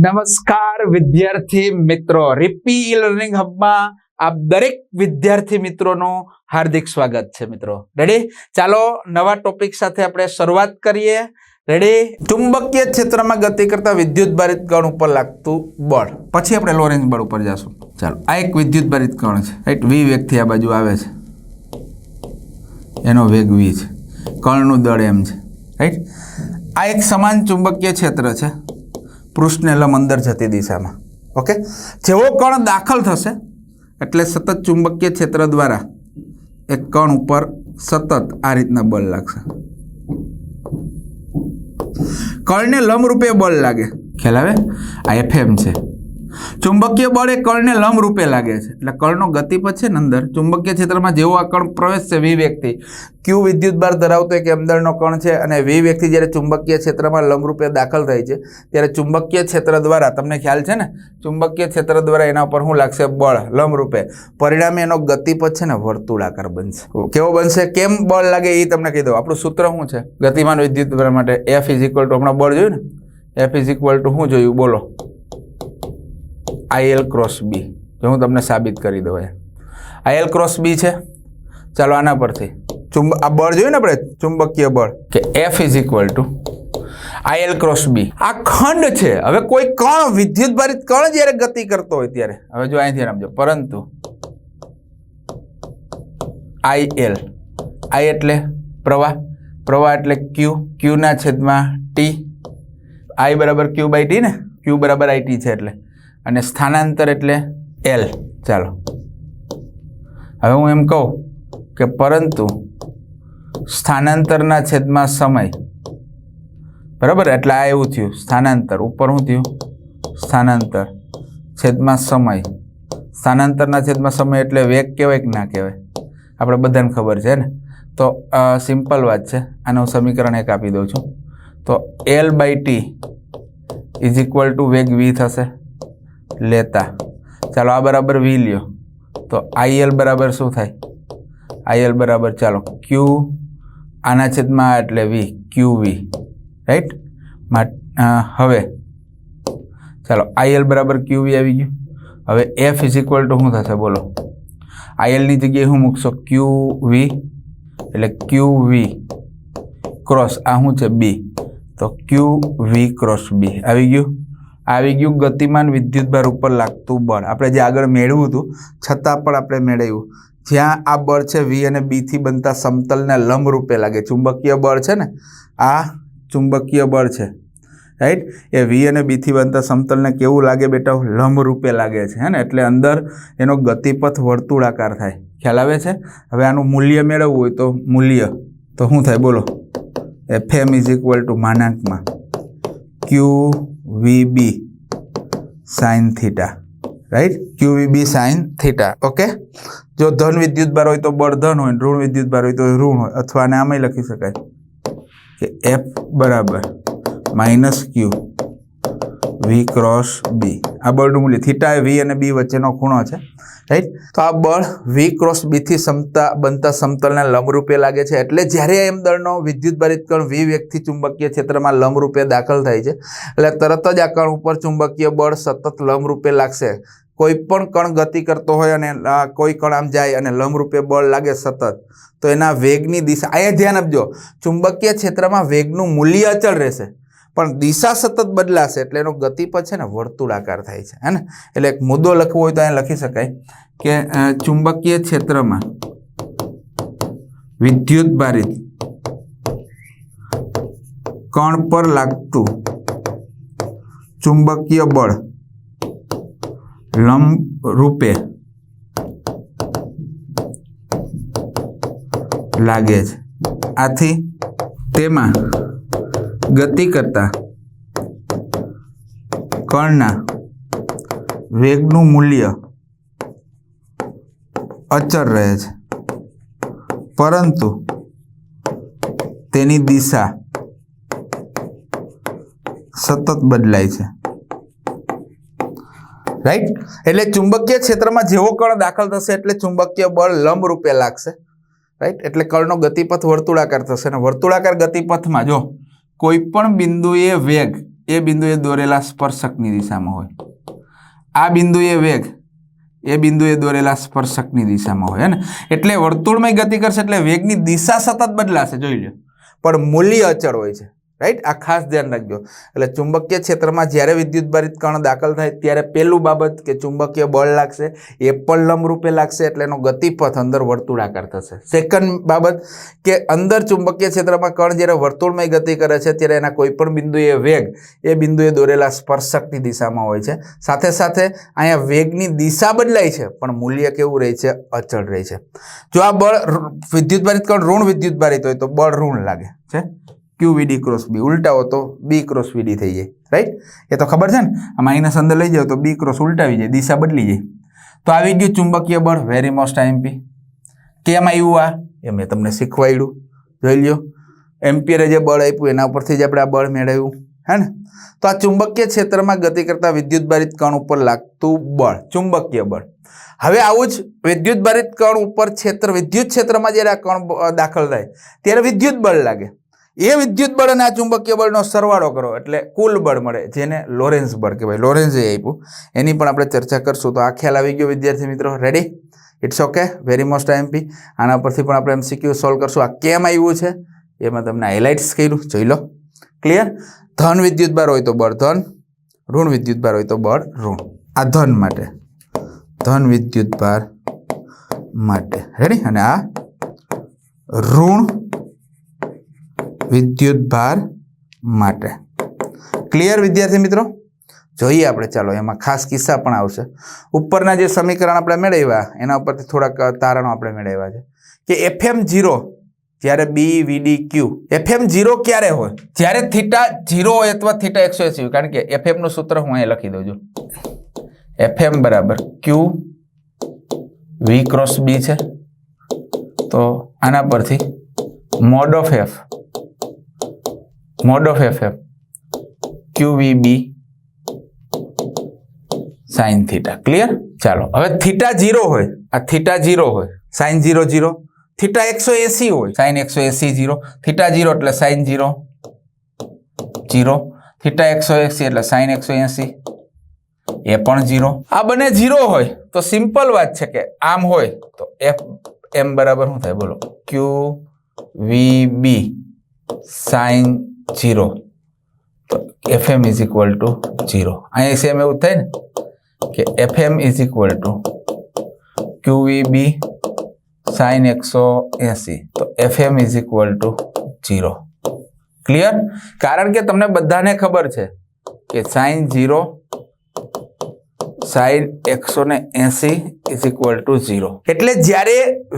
નમસ્કાર વિદ્યાર્થી મિત્રો. રિપી લર્નિંગ હબમાં આપ દરેક વિદ્યાર્થી મિત્રોનું હાર્દિક સ્વાગત છે મિત્રો. રેડી ચાલો નવા ટોપિક સાથે આપણે શરૂઆત કરીએ. રેડી ચુંબકીય ક્ષેત્રમાં ગતિ કરતા વિદ્યુત ભારિત કણ ઉપર લાગતું બળ. પછી આપણે લોરેન્જ બળ ઉપર જશું. ચાલો, આ એક વિદ્યુત ભારિત કણ છે. રાઈટ વી વેગથી આ બાજુ આવે છે. એનો વેગ વી છે. કણનું દળ એમ છે. રાઈટ આ એક સમાન ચુંબકીય ક્ષેત્ર છે. પૃષ્ઠને લંબ અંદર જતી દિશામાં. ઓકે જેવો કણ દાખલ થશે, એટલે સતત ચુંબકીય ક્ષેત્ર દ્વારા એક કણ ઉપર સતત આ રીતના બળ લાગશે. કણને લંબરૂપે બળ લાગે. ખ્યાલ આવે? આ એફએમ છે. ચુંબકીય બળ એ કણને લંબરૂપે લાગે છે. એટલે કણનો ગતિપથ છે ને અંદર. ચુંબકીય ક્ષેત્રમાં જેવો આ કણ પ્રવેશશે વી વિવ્યક્તિ ક્યુ વિદ્યુત બાર ધરાવતો એક અંદરનો કણ છે અને વી વેગથી જ્યારે ચુંબકીય ક્ષેત્રમાં લંબરૂપે દાખલ થાય છે, ત્યારે ચુંબકીય ક્ષેત્ર દ્વારા, તમને ખ્યાલ છે ને? ચુંબકીય ક્ષેત્ર દ્વારા એના ઉપર શું લાગશે? બળ, લંબરૂપે. પરિણામે એનો ગતિપથ છે ને વર્તુળાકાર બનશે. કેવો બનશે? કેમ બળ લાગે એ તમને કહી દઉં. આપણું સૂત્ર શું છે? ગતિમાન વિદ્યુત માટે એફ ઇઝ ઇક્વલ ટુ હમણાં બળ જોયું ને? એફ ઇઝ ઇક્વલ ટુ શું જોયું? બોલો. આઈએલ ક્રોસ બી, જો હું તમને સાબિત કરી દઉં આઈએલ ક્રોસ બી છે. ચાલો આના પરથી. ચુંબ આ બળ જોયું ને આપણે? ચુંબકીય બળ. કે F is equal to IL cross B. આ ખંડ છે. હવે કોઈ કણ, વિદ્યુત ભારિત કણ જ્યારે ગતિ કરતો હોય ત્યારે. હવે જો અહીંથી સમજો પરંતુ આઈએલ આઈ એટલે પ્રવાહ. પ્રવાહ એટલે ક્યુ ક્યુના છેદમાં ટી આઈ બરાબર ક્યુ બાય ટી ને? ક્યુ બરાબર આઈ ટી છે એટલે. અને સ્થાનાંતર એટલે એલ ચાલો. હવે હું એમ કહું કે પરંતુ સ્થાનાંતરના છેદમાં સમય. બરાબર? એટલે આ એવું થયું. સ્થાનાંતર. ઉપર શું થયું? સ્થાનાંતર. છેદમાં સમય. સ્થાનાંતરના છેદમાં સમય એટલે વેગ કહેવાય કે ના કહેવાય? આપણે બધાને ખબર છે, ને? તો સિમ્પલ વાત છે. આનું સમીકરણ એક આપી દઉં છું. તો L by T is equal to વેગ વી થશે. લેતા. ચાલો આ બરાબર વી લ્યો. તો આઈએલ બરાબર શું થાય? આઈએલ બરાબર ચાલો ક્યુ આના છેદમાં એટલે વી ક્યુ વી રાઈટ હવે ચાલો આઈએલ બરાબર ક્યુ વી આવી ગયું. હવે એફ ઇઝ ઇક્વલ ટુ શું થશે? બોલો. આઈએલની જગ્યાએ હું મૂકશો ક્યુ વી એટલે ક્યુ વી ક્રોસ આ શું છે? બી તો ક્યુ વી ક્રોસ બી આવી ગયું. આવી ગયું ગતિમાન વિદ્યુતભાર ઉપર લાગતું બળ. આપણે જે આગળ મેળવ્યું હતું, છતાં પણ આપણે મેળવ્યું. જ્યાં આ બળ છે વી અને બીથી બનતા સમતલને લંબ રૂપે લાગે. ચુંબકીય બળ છે ને, આ ચુંબકીય બળ છે. રાઈટ એ વી અને બીથી બનતા સમતલને કેવું લાગે બેટા? લંબ રૂપે લાગે છે, હે ને? એટલે અંદર એનો ગતિપથ વર્તુળાકાર થાય. ખ્યાલ આવે છે? હવે આનું મૂલ્ય મેળવવું હોય તો મૂલ્ય. તો શું થાય? બોલો. F M is equal to માનાંકમાં. Q V B sine theta right Q V B sine theta okay જો ધન વિદ્યુત ભાર હોય તો બળ ધન હોય, ઋણ વિદ્યુત ભાર હોય તો ઋણ હોય, અથવા આને આમાં લખી શકાય કે એફ બરાબર minus Q V cross B. આ બળનું મૂલ્ય થીટા એ વી અને બી વચ્ચેનો ખૂણો છે રાઈટ તો આ બળ વી ક્રોસ બીથી સમતા, બનતા સમતલને લંબરૂપે લાગે છે. એટલે જ્યારે એમ દળનો વિદ્યુત ભારિત કણ વી વેગથી ચુંબકીય ક્ષેત્રમાં લંબરૂપે દાખલ થાય છે, એટલે તરત જ આ કણ ઉપર ચુંબકીય બળ સતત લંબરૂપે લાગશે. કોઈ પણ કણ ગતિ કરતો હોય અને કોઈ કણ આમ જાય અને લંબરૂપે બળ લાગે સતત, તો એના વેગની દિશા, અહીંયા ધ્યાન આપજો. ચુંબકીય ક્ષેત્રમાં વેગનું મૂલ્ય અચળ રહેશે. પણ દિશા સતત બદલાશે એટલે એનો ગતિપથ છે ને વર્તુળાકાર થાય છે, હે ને? એટલે એક મુદ્દો લખવો હોય તો અહીંયા લખી શકાય કે ચુંબકીય ક્ષેત્રમાં વિદ્યુત ભારિત કણ પર લાગતું ચુંબકીય બળ લંબ રૂપે લાગે છે. આથી તેમાં ગતિ કરતા. કણના વેગનું મૂલ્ય અચળ રહે છે. પરંતુ તેની દિશા સતત બદલાય છે. રાઈટ એટલે ચુંબકીય ક્ષેત્રમાં જેવો કણ દાખલ થશે એટલે ચુંબકીય બળ લંબ રૂપે લાગશે. રાઈટ એટલે કણનો ગતિપથ વર્તુળાકાર થશે. અને વર્તુળાકાર ગતિપથમાં જો કોઈ પણ બિંદુએ વેગ, એ બિંદુએ દોરેલા સ્પર્શકની દિશામાં હોય. આ બિંદુએ વેગ, એ બિંદુએ દોરેલા સ્પર્શકની દિશામાં હોય ને? એટલે વર્તુળમય ગતિ કરશે એટલે વેગની દિશા સતત બદલાશે, જોઈ લો પણ મૂલ્ય અચળ હોય છે. રાઈટ આ ખાસ ધ્યાન રાખજો. એટલે ચુંબકીય ક્ષેત્રમાં જ્યારે વિદ્યુત ભારિત કણ દાખલ થાય ત્યારે પહેલું બાબત કે ચુંબકીય બળ લાગશે, એ પણ લંબરૂપે લાગશે એટલે એનો ગતિપથ અંદર વર્તુળાકાર થશે. સેકન્ડ બાબત કે અંદર ચુંબકીય ક્ષેત્રમાં કણ જ્યારે વર્તુળમય ગતિ કરે છે, ત્યારે એના કોઈપણ બિંદુએ વેગ, એ બિંદુએ દોરેલા સ્પર્શકની દિશામાં હોય છે. સાથે સાથે અહીંયા વેગની દિશા બદલાય છે, પણ મૂલ્ય કેવું રહે છે? અચળ રહે છે. જો આ બળ વિદ્યુત ભારિત કણ ઋણ વિદ્યુત ભારિત હોય તો બળ ઋણ લાગે છે. ક્યુ વીડી ક્રોસ બી ઉલટાવો તો બી ક્રોસ વીડી થઈ જાય. રાઈટ એ તો ખબર છે ને? આ માઇનસ અંદર લઈ જાઓ તો બી ક્રોસ ઉલટાવી જાય, દિશા બદલી જાય. તો આવી ગયું ચુંબકીય બળ વેરી મોસ્ટ આઈએમપી કેમ આવ્યું આ? એ મેં તમને શીખવાડ્યું. જોઈ લ્યો. એમ્પિયરે જે બળ આપ્યું, એના ઉપરથી જ આપણે આ બળ મેળવ્યું. હે ને? તો આ ચુંબકીય ક્ષેત્રમાં ગતિ કરતા વિદ્યુત ભારિત કણ ઉપર લાગતું બળ, ચુંબકીય બળ. હવે આવું જ વિદ્યુત ભારિત કણ ઉપર ક્ષેત્ર, વિદ્યુત ક્ષેત્રમાં જ્યારે આ કણ દાખલ થાય, ત્યારે વિદ્યુત બળ લાગે. એ વિદ્યુત બળ અને આ ચુંબકીય બળનો સરવાળો કરો, એટલે કુલ બળ મળે, જેને લોરેન્સ બળ કહેવાય. લોરેન્સે આપ્યું. એની પણ આપણે ચર્ચા કરશું. તો આ ખ્યાલ આવી ગયો વિદ્યાર્થી મિત્રો. Ready it's okay very most IMP આના પરથી પણ આપણે એમસીક્યુ સોલ્વ કરશું. આ કેમ આવ્યું છે? એમાં તમને હાઇલાઇટ્સ કર્યું. જોઈ લો. ક્લિયર ધન વિદ્યુત બાર હોય તો બળ ધન, ઋણ વિદ્યુત બાર હોય તો બળ ઋણ. આ ધન માટે. ધન વિદ્યુત ભાર માટે. રેડી અને આ ઋણ વિદ્યુત ભાર માટે. ક્લિયર વિદ્યાર્થી મિત્રો? જોઈએ આપણે, ચાલો, એમાં ખાસ કિસ્સા પણ આવશે. ઉપરના જે સમીકરણ આપણે મેળવ્યા, એના ઉપરથી થોડાક તારણો આપણે મેળવ્યા છે. કે એફએમ જીરો જ્યારે બી વીડી ક્યુ એફએમ જીરો ક્યારે હોય? જ્યારે થીટા જીરો હોય અથવા થીટા એકસો એસી હોય. કારણ કે એફએમનું સૂત્ર હું અહીંયા લખી દઉં છું. એફએમ બરાબર ક્યુ વી ક્રોસ બી છે. તો આના પરથી mod of F mod of F F Q V B sine theta clear ચાલો. હવે થીટા જીરો હોય. આ થીટા જીરો હોય. સાઇન જીરો જીરો થીટા એકસો એસી હોય. સાઇન એકસો એસી જીરો થીટા જીરો એટલે સાઇન જીરો જીરો થીટા એકસો એસી એટલે સાઇન એકસો એસી. એ પણ જીરો આ બંને જીરો હોય. તો સિમ્પલ વાત છે કે આમ હોય, તો એફ એમ બરાબર શું થાય? બોલો. Q V B sine zero. તો F M is equal to zero. અહીંયા સેમ એવું થાય ને, કે F M is equal to Q V B sine એકસો એસી. તો F M is equal to zero. Clear કારણ કે તમને બધાને ખબર છે કે સાઇન જીરો સાઇન એકસો ને એસી ઇઝ ઇક્વલ ટુ ઝીરો એટલે જ્યારે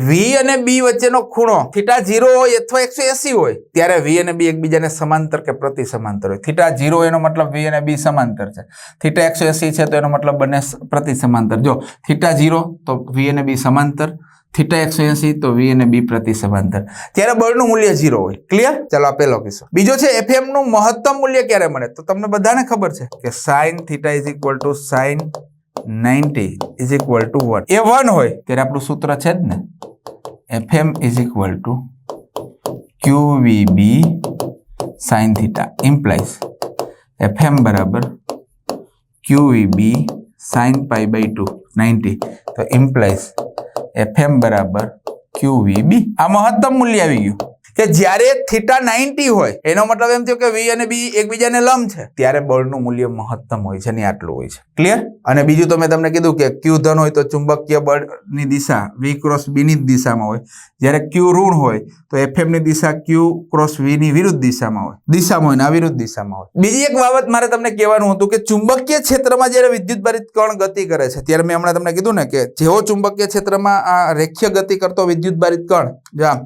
વી અને બી વચ્ચેનો ખૂણો થીટા ઝીરો હોય અથવા એકસો એસી હોય, ત્યારે વી અને બી એકબીજાને સમાંતર કે પ્રતિ સમાંતર હોય. થીટા ઝીરો એનો મતલબ વી અને બી સમાંતર છે. થીટા એકસો એસી છે તો એનો મતલબ બંને પ્રતિ સમાંતર જો થીટા ઝીરો તો વી અને બી સમાંતર થીટા એકસો એસી તો વી અને બી પ્રતિ સમાંતર ત્યારે બળનું મૂલ્ય ઝીરો હોય. ક્લિયર ચાલો આ પહેલો કિસ્સો. બીજો છે એફએમનું મહત્તમ મૂલ્ય ક્યારે મળે? તો તમને બધાને ખબર છે કે sine theta is equal to sine ninety is equal to one A one હોય, ત્યારે આપણું સૂત્ર છે જ ને? FM is equal to Q V B sine theta implies FM બરાબર Q V B sine pi by two ninety તો implies FM બરાબર ક્યુ વી બી આ મહત્તમ મૂલ્ય આવી ગયું. કે જ્યારે થીટા નાઇન્ટી હોય, એનો મતલબ એમ થયો કે વી અને બી એકબીજાને લંબ છે, ત્યારે બળનું મૂલ્ય મહત્તમ હોય છે ને આટલું હોય છે. ક્લિયર અને બીજું તો મેં તમને કીધું કે ક્યુ ધન હોય તો ચુંબકીય બળની દિશા વી ક્રોસ બીની જ દિશામાં હોય. જ્યારે ક્યુ ઋણ હોય તો એફએમની દિશા ક્યુ ક્રોસ વી ની વિરુદ્ધ દિશામાં હોય. દિશામાં હોય ને વિરુદ્ધ દિશામાં હોય. બીજી એક બાબત મારે તમને કહેવાનું હતું કે ચુંબકીય ક્ષેત્રમાં જ્યારે વિદ્યુત ભારિત કણ ગતિ કરે છે, ત્યારે મેં હમણાં તમને કીધું ને કે જેવો ચુંબકીય ક્ષેત્રમાં આ રેખીય ગતિ કરતો વિદ્યુત ભારિત કણ જો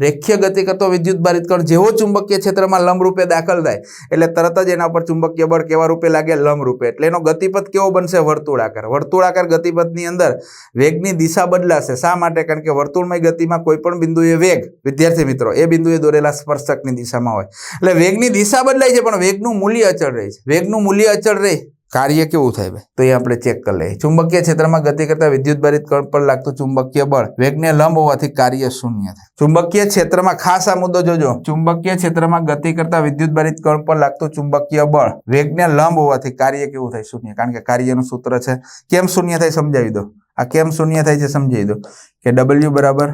રેખીય ગતિ કરતો વિદ્યુત ભારિત કણ જેવો ચુંબકીય ક્ષેત્રમાં લંબ રૂપે દાખલ થાય, એટલે તરત જ એના પર ચુંબકીય બળ કેવા રૂપે લાગે? લંબ રૂપે એટલે એનો ગતિપથ કેવો બનશે? વર્તુળાકાર. વર્તુળાકાર ગતિપથની અંદર વેગની દિશા બદલાશે. શા માટે? કારણ કે વર્તુળમય ગતિમાં કોઈ પણ બિંદુએ વેગ, વિદ્યાર્થી મિત્રો, એ બિંદુએ દોરેલા સ્પર્શકની દિશામાં હોય. એટલે વેગની દિશા બદલાય છે, પણ વેગનું મૂલ્ય અચળ રહે છે. વેગનું મૂલ્ય અચળ રહે. કાર્ય કેવું થાય ભાઈ? તો એ આપણે ચેક કરી લઈએ. ચુંબકીય ક્ષેત્રમાં ગતિ કરતા વિદ્યુત ભારિત કણ પર લાગતું ચુંબકીય બળ વેગને લંબ હોવાથી કાર્ય શૂન્ય થાય. ચુંબકીય ક્ષેત્રમાં ખાસ આ મુદ્દો જોજો. ચુંબકીય ક્ષેત્રમાં ગતિ કરતા વિદ્યુત ભારિત કણ પર લાગતું ચુંબકીય બળ વેગને લંબ હોવાથી કાર્ય કેવું થાય શૂન્ય. કારણ કે કાર્યનું સૂત્ર છે. કેમ શૂન્ય થાય સમજાવી દો. આ કેમ શૂન્ય થાય છે સમજાવી દો. કે ડબલ્યુ બરાબર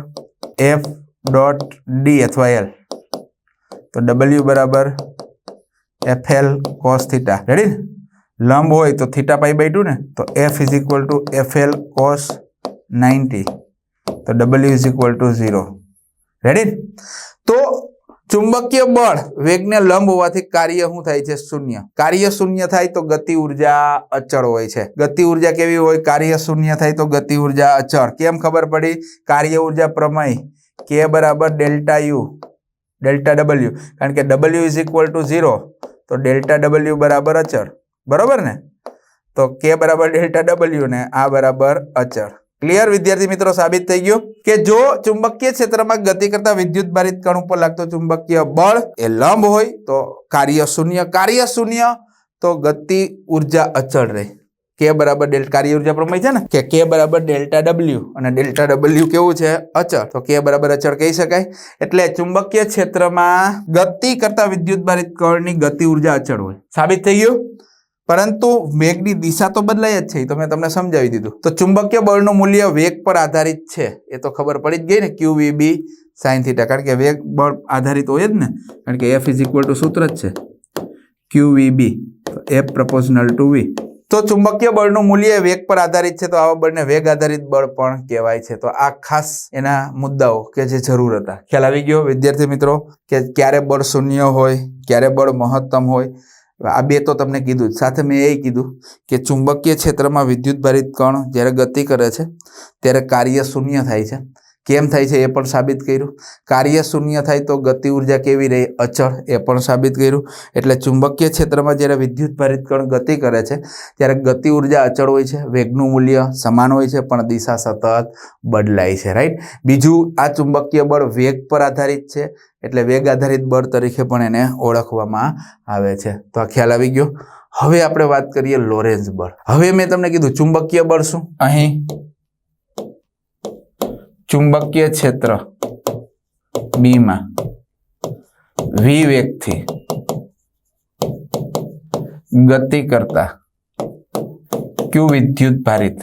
એફ ડોટ ડી અથવા એલ તો ડબલ્યુ બરાબર F L cos theta ready ને લંબ હોય તો થીટા પાઈ બાય ટુ ને, તો F is equal to F L cos ninety તો W is equal to zero ready તો ચુંબકીય બળ વેગને લંબ હોવાથી કાર્ય શું થાય છે? શૂન્ય. કાર્ય શૂન્ય થાય તો ગતિ ઊર્જા અચળ હોય છે. ગતિ ઊર્જા કેવી હોય? કાર્ય શૂન્ય થાય તો ગતિ ઊર્જા અચળ. કેમ ખબર પડી? કાર્ય ઊર્જા પ્રમેય કે બરાબર ડેલ્ટા યુ ડેલ્ટા ડબલ્યુ કારણ કે W is equal to zero તો ડેલ્ટા ડબલ્યુ બરાબર અચળ. બરોબર ને? તો કે બરાબર ડેલ્ટા ડબલ્યુ ને આ બરાબર અચળ. ક્લિયર વિદ્યાર્થી મિત્રો? સાબિત થઈ ગયું? કે જો ચુંબકીય ક્ષેત્રમાં ગતિ કરતા વિદ્યુત ભારિત કણ ઉપર લાગતો ચુંબકીય બળ એ લંબ હોય, તો કાર્ય શૂન્ય કાર્ય શૂન્ય, તો ગતિ ઊર્જા અચળ રહે. કે બરાબર ડેલ્ટા, કાર્ય ઊર્જા પ્રમેય છે ને? કે કે બરાબર ડેલ્ટા ડબલ્યુ અને ડેલ્ટા ડબલ્યુ કેવું છે? અચળ. તો કે બરાબર અચળ કહી શકાય. એટલે ચુંબકીય ક્ષેત્રમાં ગતિ કરતા વિદ્યુત ભારિત કણની ગતિ ઊર્જા અચળ હોય. સાબિત થઈ ગયું? પરંતુ વેગની દિશા તો બદલાય જ છે તો મેં તમને સમજાવી દીધું. તો ચુંબકીય બળનું મૂલ્ય વેગ પર આધારિત છે, એ તો ખબર પડી જ ગઈ ને Q V B sine theta કારણ કે વેગ બળ આધારિત હોય જ ને, કારણ કે એફ ઇઝ ઇક્વલ ટુ સૂત્ર જ છે. Q V B F proportional to V તો ચુંબકીય બળનું મૂલ્ય વેગ પર આધારિત છે, તો આવા બળને વેગ આધારિત બળ પણ કહેવાય છે. તો આ ખાસ એના મુદ્દાઓ કે જે જરૂર હતા. ખ્યાલ આવી ગયો વિદ્યાર્થી મિત્રો, કે ક્યારે બળ શૂન્ય હોય, ક્યારે બળ મહત્તમ હોય? આ બે તો તમને કીધું સાથે મેં એ કીધું કે ચુંબકીય ક્ષેત્રમાં વિદ્યુત ભારિત કણ જ્યારે ગતિ કરે છે, ત્યારે કાર્ય શૂન્ય થાય છે. કેમ થાય છે એ પણ સાબિત કર્યું. કાર્ય શૂન્ય થાય તો ગતિ ઊર્જા કેવી રહે? અચળ, એ પણ સાબિત કર્યું. એટલે ચુંબકીય ક્ષેત્રમાં જ્યારે વિદ્યુત ભારિત કણ ગતિ કરે છે, ત્યારે ગતિ ઊર્જા અચળ હોય છે, વેગનું મૂલ્ય સમાન હોય છે, પણ દિશા સતત બદલાય છે રાઈટ બીજું, આ ચુંબકીય બળ વેગ પર આધારિત છે, એટલે વેગ આધારિત બળ તરીકે પણ એને ઓળખવામાં આવે છે. તો આ ખ્યાલ આવી ગયો. હવે આપણે વાત કરીએ લોરેન્સ બળ. હવે મેં તમને કીધું ચુંબકીય બળ શું? અહીં ચુંબકીય ક્ષેત્ર બીમાં વી વેગથી ગતિ કરતા ક્યુ વિદ્યુત ભારિત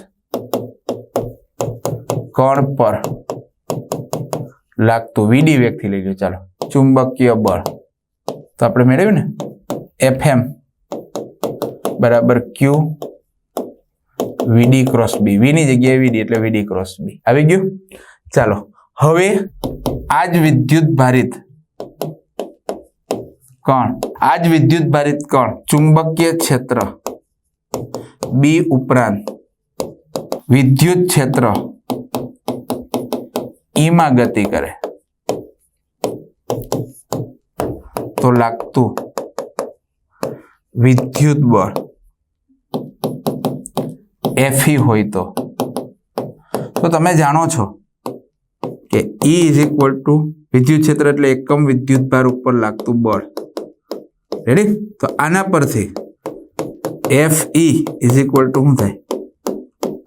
કણ પર લાગતું વીડી વેગથી લઈ લો ચાલો ચુંબકીય બળ તો આપણે મેળવ્યું ને એફએમ બરાબર ક્યુ વીડી ક્રોસ બી વીની જગ્યાએ વીડી એટલે વીડી ક્રોસ બી આવી ગયું? ચાલો, હવે આ જ વિદ્યુત ભારિત કણ આ જ વિદ્યુત ભારિત કણ, ચુંબકીય ક્ષેત્ર બી ઉપરાંત વિદ્યુત ક્ષેત્ર ઈમાં ગતિ કરે. તો લાગતું વિદ્યુત બળ એફી હોય તો. તો તમે જાણો છો કે ઈ ઇઝ ઇક્વલ ટુ વિદ્યુત ક્ષેત્ર એટલે એકમ વિદ્યુત ભાર ઉપર લાગતું બળ. રેડી તો આના પરથી F E is equal to શું થાય?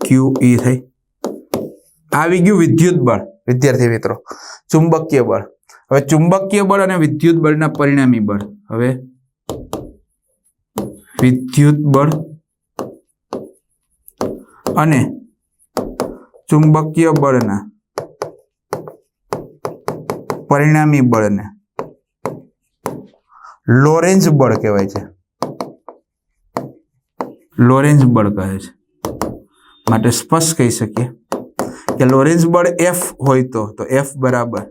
ક્યુ ઈ થાય. આવી ગયું વિદ્યુત બળ, વિદ્યાર્થી મિત્રો. ચુંબકીય બળ. હવે ચુંબકીય બળ અને વિદ્યુત બળના પરિણામી બળ. હવે વિદ્યુત બળ અને ચુંબકીય બળના પરિણામી બળને. લોરેન્જ બળ કહેવાય છે. લોરેન્જ બળ કહે છે. માટે સ્પષ્ટ કહી શકીએ કે લોરેન્જ બળ એફ હોય તો તો એફ બરાબર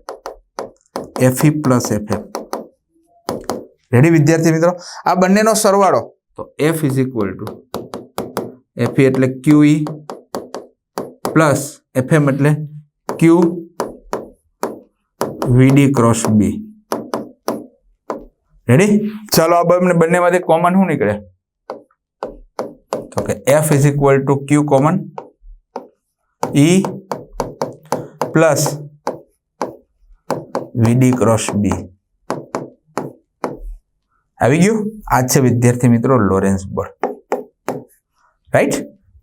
FE plus F F ready વિદ્યાર્થી મિત્રો? આ બંનેનો સરવાળો. તો F is equal to FE એટલે ક્યુ ઈ પ્લસ એફએમ એટલે Q VD cross B ready ચાલો, આ બંને બંનેમાંથી કોમન શું નીકળે? તો કે F is equal to Q common E plus VD cross B આવી ગયું? આ છે વિદ્યાર્થી મિત્રો લોરેન્સ બળ રાઈટ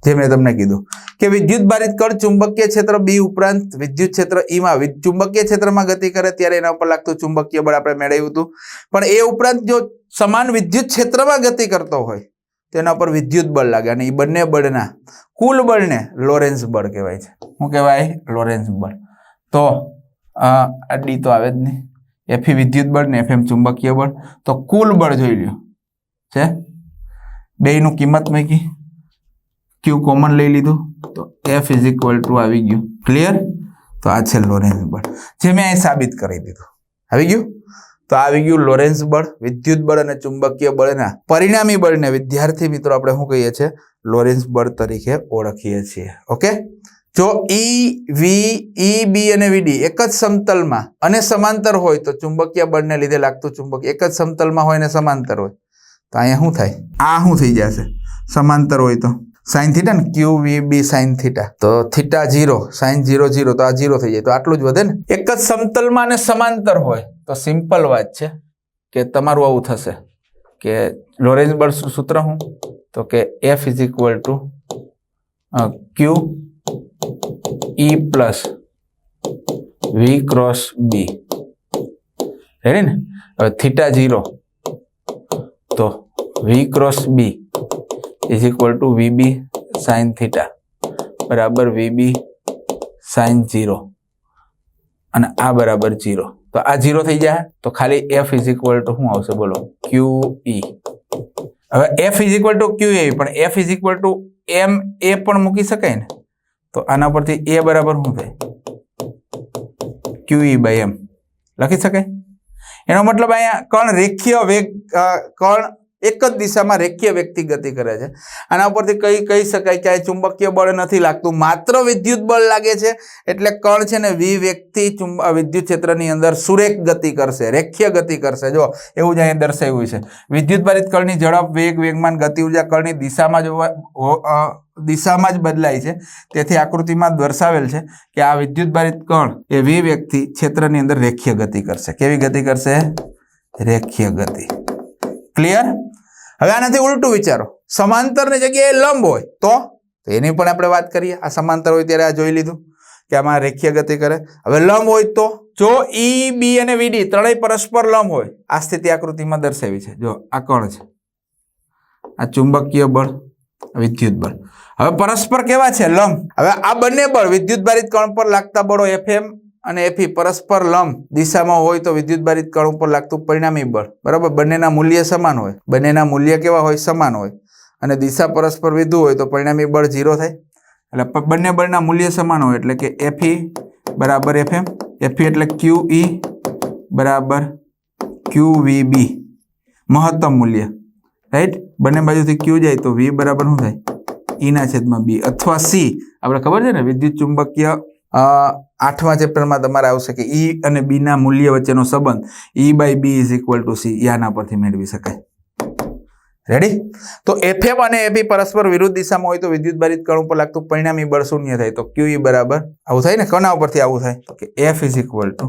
જે મેં તમને કીધું. કે વિદ્યુત ભારિત કળ ચુંબકીય ક્ષેત્ર બી ઉપરાંત વિદ્યુત ક્ષેત્ર ઈમાં ચુંબકીય ક્ષેત્રમાં ગતિ કરે ત્યારે એના ઉપર લાગતું ચુંબકીય બળ આપણે મેળવ્યું હતું. પણ એ ઉપરાંત જો સમાન વિદ્યુત ક્ષેત્રમાં ગતિ કરતો હોય તેના પર વિદ્યુત બળ લાગે. અને એ બંને બળના કુલ બળને લોરેન્સ બળ કહેવાય છે. શું કહેવાય? લોરેન્સ બળ. તો આ ડી તો આવે જ નહીં. એફી વિદ્યુત બળ ને એફએમ ચુંબકીય બળ. તો કુલ બળ જોઈ લ્યો. છે? બેયનું કિંમત મૂકી. ક્યુ કોમન લઈ લીધું. તો એફ ઇઝ ઇક્વલ ટુ આવી ગયું. ક્લિયર તો આ છે લોરેન્સ બળ. જે મેં અહીં સાબિત કરી દીધું. આવી ગયું? તો આવી ગયું લોરેન્સ બળ, વિદ્યુત બળ અને ચુંબકીય બળના પરિણામી બળને વિદ્યાર્થી મિત્રો આપણે શું કહીએ છીએ? લોરેન્સ બળ તરીકે ઓળખીએ છીએ. ઓકે? જો ઈ વી ઈ બી અને વીડી એક જ સમતલમાં અને સમાંતર હોય તો ચુંબકીય બળને લીધે લાગતું ચુંબક એક જ સમતલમાં હોય ને સમાંતર હોય. તો અહીંયા શું થાય? આ શું થઈ જશે? સમાંતર હોય તો. સાઇન થીટા ને Q V B sine theta. તો theta zero sine zero zero તો આ જીરો થઈ જાય. તો આટલું જ વધે ને. એક જ સમતલમાં અને સમાંતર હોય. તો સિમ્પલ વાત છે કે તમારું આવું થશે. કે લોરેન્સ બળ સૂત્ર હું? તો કે F is equal to Q E plus V cross B ready ને? હવે થીટા જીરો તો V cross B is equal to VB sine theta બરાબર વીબી સાઇન જીરો અને આ બરાબર જીરો તો આ જીરો થઈ જાય. તો ખાલી એફ ઇઝ ઇક્વલ ટુ શું આવશે? બોલો. ક્યુ ઈ હવે F is equal to Q એ પણ F is equal to M એ પણ મૂકી શકાય ને? તો આના પરથી એ બરાબર શું થાય? ક્યુ ઈ બાય એમ લખી શકાય? એનો મતલબ અહીંયા કણ રેખીય વેગ અ, કણ એક જ દિશામાં રેખીય વ્યક્તિ ગતિ કરે છે. આના ઉપરથી કઈ કહી શકાય કે આ ચુંબકીય બળ નથી લાગતું. માત્ર વિદ્યુત બળ લાગે છે, એટલે કણ છે ને વિવ્યક્તિ વિદ્યુત ક્ષેત્રની અંદર સુરેખ ગતિ કરશે, રેખીય ગતિ કરશે. જો, એવું જ અહીંયા દર્શાવ્યું છે. વિદ્યુત ભારિત કણની ઝડપ, વેગ, વેગમાન, ગતિ ઊર્જા કણની દિશામાં જોવા દિશામાં જ બદલાય છે. તેથી આકૃતિમાં દર્શાવેલ છે કે આ વિદ્યુત ભારિત કણ એ વિવ્યક્તિ ક્ષેત્રની અંદર રેખીય ગતિ કરશે. કેવી ગતિ કરશે? રેખીય ગતિ. ક્લિયર હવે આનાથી ઉલટું વિચારો. સમાંતરની જગ્યાએ લંબ હોય, તો? એની પણ આપણે વાત કરીએ. આ સમાંતર હોય ત્યારે આ જોઈ લીધું કે આમાં રેખીય ગતિ કરે. હવે લંબ હોય તો? જો ઈ બી અને વીડી ત્રણેય પરસ્પર લંબ હોય, આ સ્થિતિ આકૃતિમાં દર્શાવી છે. જો, આ કણ છે. આ ચુંબકીય બળ વિદ્યુત બળ. હવે પરસ્પર કેવા છે? લંબ. હવે આ બંને બળ વિદ્યુત ભારિત કણ પર લાગતા બળો એફએમ અને એફી પરસ્પર લંબ દિશામાં હોય તો વિદ્યુત બારિત કણ ઉપર લાગતું પરિણામી બળ. બરાબર? બંનેના મૂલ્ય સમાન હોય. બંનેના મૂલ્ય કેવા હોય? સમાન હોય. અને દિશા પરસ્પર વિધુ હોય તો પરિણામી બળ ઝીરો થાય. એટલે બંને બળના મૂલ્ય સમાન હોય એટલે કે એફઈ બરાબર એફએમ એફી એટલે ક્યુ ઈ બરાબર ક્યુ વી બી મહત્તમ મૂલ્ય. રાઈટ? બંને બાજુથી ક્યુ જાય તો વી બરાબર શું થાય? ઈના છેદમાં બી અથવા સી આપણે ખબર છે ને? વિદ્યુત ચુંબકીય આઠમા ચેપ્ટરમાં તમારે આવશે કે ઈ અને બીના મૂલ્ય વચ્ચેનો સંબંધ E by B is equal to C યાના પરથી મેળવી શકાય. રેડી તો એફએમ અને એપી પરસ્પર વિરુદ્ધ દિશામાં હોય તો વિદ્યુત ભારિત કણ ઉપર લાગતું પરિણામી બળ શૂન્ય થાય. તો ક્યુ બરાબર. આવું થાય ને? કના ઉપરથી આવું થાય? તો કે F is equal to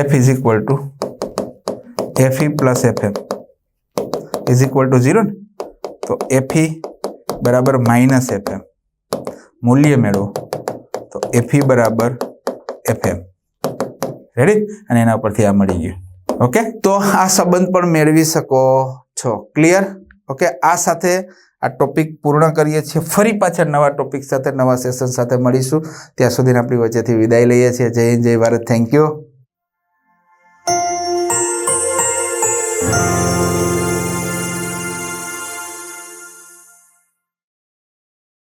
F is equal to FE plus FM is equal to zero ને? તો એફઈ બરાબર માઇનસ એફએમ મૂલ્ય મેળવો. તો એફઈ બરાબર એફએમ રેડી અને એના ઉપરથી આ મળી ગયું. ઓકે તો આ સંબંધ પણ મેળવી શકો છો. ક્લિયર ઓકે આ સાથે આ ટોપિક પૂર્ણ કરીએ છીએ. ફરી પાછા નવા ટોપિક સાથે, નવા સેશન સાથે મળીશું. ત્યાં સુધીને આપણી વચ્ચેથી વિદાય લઈએ છીએ. જય હિન્દ, જય ભારત. Thank you